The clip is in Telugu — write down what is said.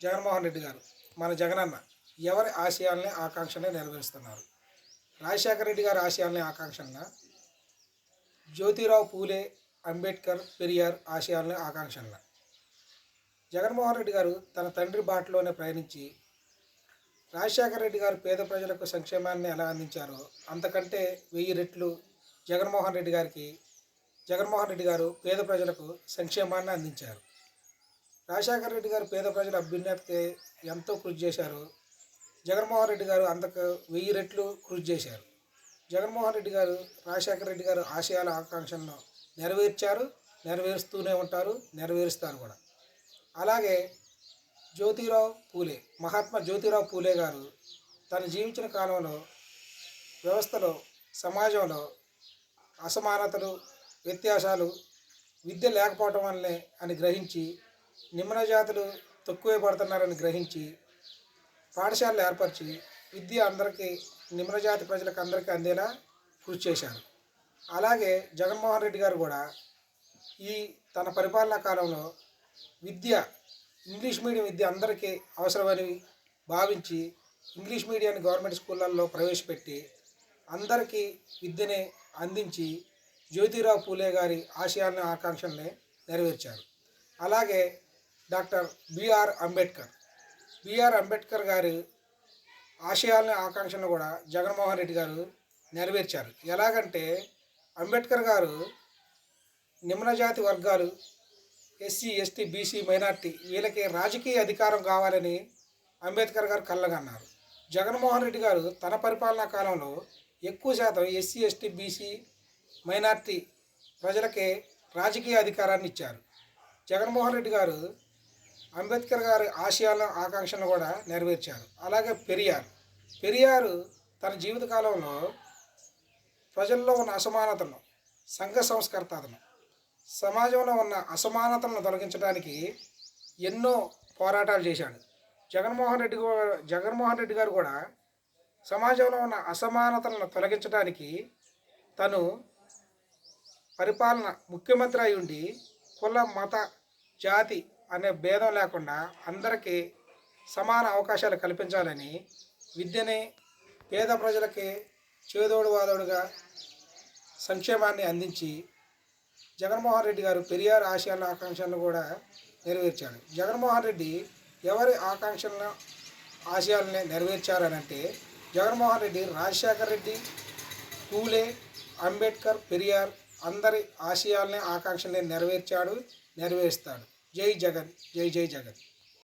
జగన్మోహన్ రెడ్డి గారు మన జగనన్న ఎవరి ఆశయాల్ని ఆకాంక్షల్ని నెరవేరుస్తున్నారు? రాజశేఖర రెడ్డి గారి ఆశయాలని ఆకాంక్షలను? జ్యోతిరావు పూలే అంబేద్కర్ పెరియార్ ఆశయాలని ఆకాంక్షలను? జగన్మోహన్ రెడ్డి గారు తన తండ్రి బాటలోనే ప్రయాణించి రాజశేఖర రెడ్డి గారు పేద ప్రజలకు సంక్షేమాన్ని ఎలా అందించారో అంతకంటే వెయ్యి రెట్లు జగన్మోహన్ రెడ్డి గారికి జగన్మోహన్ రెడ్డి గారు పేద ప్రజలకు సంక్షేమాన్ని అందించారు. రాజశేఖర రెడ్డి గారు పేద ప్రజల అభ్యున్నతికి ఎంతో కృషి చేశారు. జగన్మోహన్ రెడ్డి గారు అంతకు వెయ్యి రెట్లు కృషి చేశారు. జగన్మోహన్ రెడ్డి గారు రాజశేఖర రెడ్డి గారు ఆశయాల ఆకాంక్షలను నెరవేర్చారు నెరవేరుస్తూనే ఉంటారు నెరవేరుస్తారు కూడా. అలాగే జ్యోతిరావు పూలే మహాత్మా జ్యోతిరావు పూలే గారు తను జీవించిన కాలంలో వ్యవస్థలో సమాజంలో అసమానతలు వ్యత్యాసాలు విద్య లేకపోవటం వల్లనే అని గ్రహించి నిమ్న జాతులు తక్కువే పడుతున్నారని గ్రహించి పాఠశాలలు ఏర్పరిచి విద్య అందరికీ నిమ్మన జాతి ప్రజలకు అందరికీ అందేలా కృషి చేశారు. అలాగే జగన్మోహన్ రెడ్డి గారు కూడా ఈ తన పరిపాలనా కాలంలో విద్య ఇంగ్లీష్ మీడియం విద్య అందరికీ అవసరమని భావించి ఇంగ్లీష్ మీడియాన్ని గవర్నమెంట్ స్కూళ్ళల్లో ప్రవేశపెట్టి అందరికీ విద్యని అందించి జ్యోతిరావు పూలే గారి ఆశయాన్ని ఆకాంక్షల్ని నెరవేర్చారు. అలాగే doctor BR Ambedkar BR Ambedkar గారి ఆశయాలని ఆకాంక్షలను కూడా జగన్మోహన్ రెడ్డి గారు నెరవేర్చారు. ఎలాగంటే అంబేద్కర్ గారు నిమ్నజాతి వర్గాలు ఎస్సీ ఎస్టీ బీసీ మైనార్టీ వీళ్ళకి రాజకీయ అధికారం కావాలని అంబేద్కర్ గారు కళ్ళగన్నారు జగన్మోహన్ రెడ్డి గారు తన పరిపాలనా కాలంలో ఎక్కువ శాతం ఎస్సీ ఎస్టీ బీసీ మైనార్టీ ప్రజలకే రాజకీయ అధికారాన్ని ఇచ్చారు. జగన్మోహన్ రెడ్డి గారు అంబేద్కర్ గారి ఆశయాలను ఆకాంక్షలను కూడా నెరవేర్చారు. అలాగే పెరియార్. పెరియారు తన జీవితకాలంలో ప్రజల్లో ఉన్న అసమానతను సంఘ సంస్కర్తను సమాజంలో ఉన్న అసమానతలను తొలగించడానికి ఎన్నో పోరాటాలు చేశాడు. జగన్మోహన్ రెడ్డి కూడా జగన్మోహన్ రెడ్డి గారు కూడా సమాజంలో ఉన్న అసమానతలను తొలగించడానికి తను పరిపాలన ముఖ్యమంత్రి అయి ఉండి కుల మత జాతి అనే భేదం లేకుండా అందరికీ సమాన అవకాశాలు కల్పించాలని విద్యని పేద ప్రజలకి చేదోడు వాదోడుగా సంక్షేమాన్ని అందించి జగన్మోహన్ రెడ్డి గారు పెరియార్ ఆశయాలను ఆకాంక్షలను కూడా నెరవేర్చాడు. జగన్మోహన్ రెడ్డి ఎవరి ఆకాంక్షలను ఆశయాలని నెరవేర్చారనంటే జగన్మోహన్ రెడ్డి రాజశేఖర్ రెడ్డి పూలే అంబేద్కర్ పెరియార్ అందరి ఆశయాల్ని ఆకాంక్షల్ని నెరవేర్చాడు నెరవేరుస్తాడు. జై జగన్ జై జై జగన్.